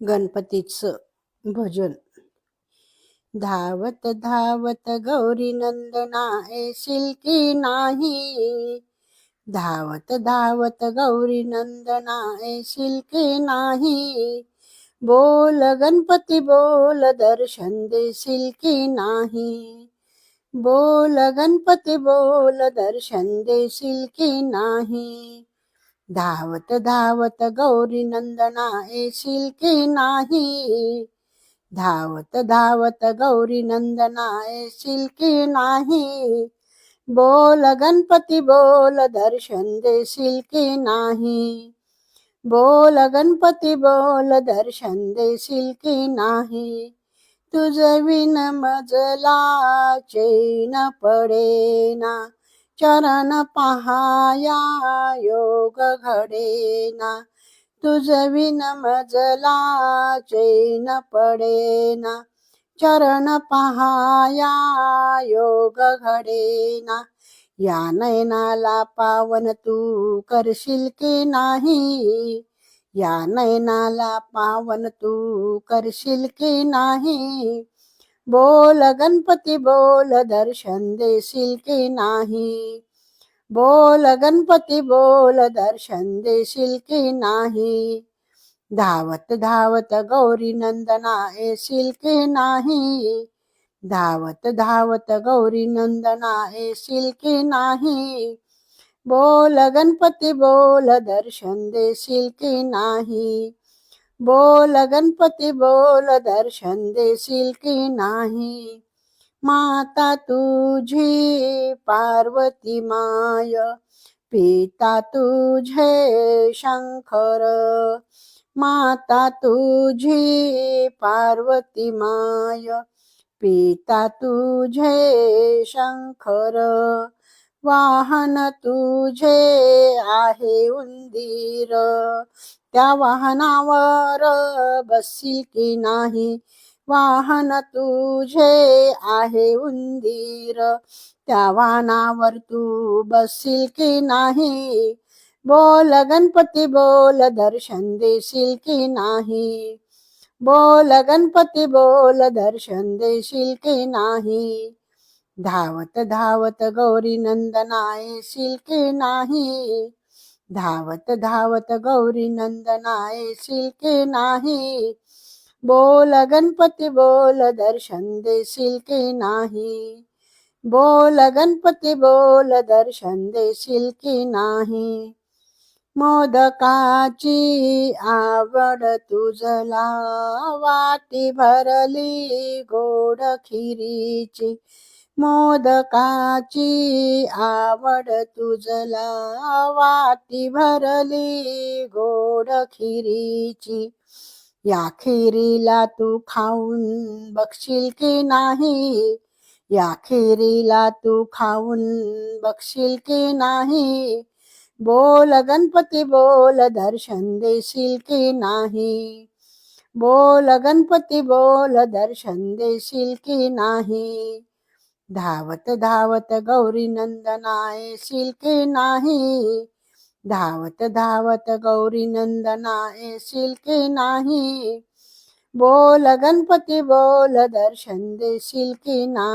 गणपतीचं भजन. धावत धावत गौरी नंदना येशील की नाही. धावत धावत गौरी नंदना येशील की नाही. बोल गणपती बोल दर्शन देशील की नाही. बोल गणपती बोल दर्शन देशील की नाही. धावत धावत गौरी नंदना येशील की नाही. धावत धावत गौरी नंदना येशील की नाही. बोल गणपती बोल दर्शन देशील की नाही. बोल गणपती बोल दर्शन देशील की नाही. तुझ विन मजला चैन पडेना. चरण पहाया योग घडेना. तुझ विन मजला चैन पडेना. चरण पहाया योग घडेना. या नयनाला पावन तू करशील की नाही? या नयनाला पावन तू करशील की नाही? बोल गणपती बोल दर्शन देशील की नाही? बोल गणपती बोल दर्शन देशील की नाही? धावत धावत गौरी नंदना येशील की नाही? धावत धावत गौरी नंदना येशील की नाही? बोल गणपती बोल दर्शन देशील की नाही? बोल गणपती बोल दर्शन देशील की नाही। माता तुझी पार्वती माय पिता तुझे शंकर। माता तुझी पार्वती माय पिता तुझे शंकर। वाहन तुझे आहे उंदीर त्या वाहनावर बसशील की नाही? वाहन तुझे आहे उंदीर. त्या वाहनावर तू बसशील की नाही? बोल गणपती बोल दर्शन देशील की नाही? बोल गणपती बोल दर्शन देशील की नाही? धावत धावत गौरी नंदना येशील की नाही? धावत धावत गौरी नंदना येशील की नाही. बोल गणपती बोल दर्शन देशील की नाही. बोल गणपती बोल दर्शन देशील की नाही. मोदकाची आवड तुझला वाटी भरली गोड खिरीची मोदकाची आवड तुझला वाटी भरली गोड खिरीची. या खिरीला तू खाऊन बघशील की नाही? या खिरीला तू खाऊन बघशील की नाही? बोल गणपती बोल दर्शन देशील की नाही? बोल गणपती बोल दर्शन देशील की नाही? धावत धावत गौरी नंदनाय शिल्के नाही. धावत धावत गौरी नंदना शिल्के नाही. बोल गणपती बोल दर्शन देशील की नाही.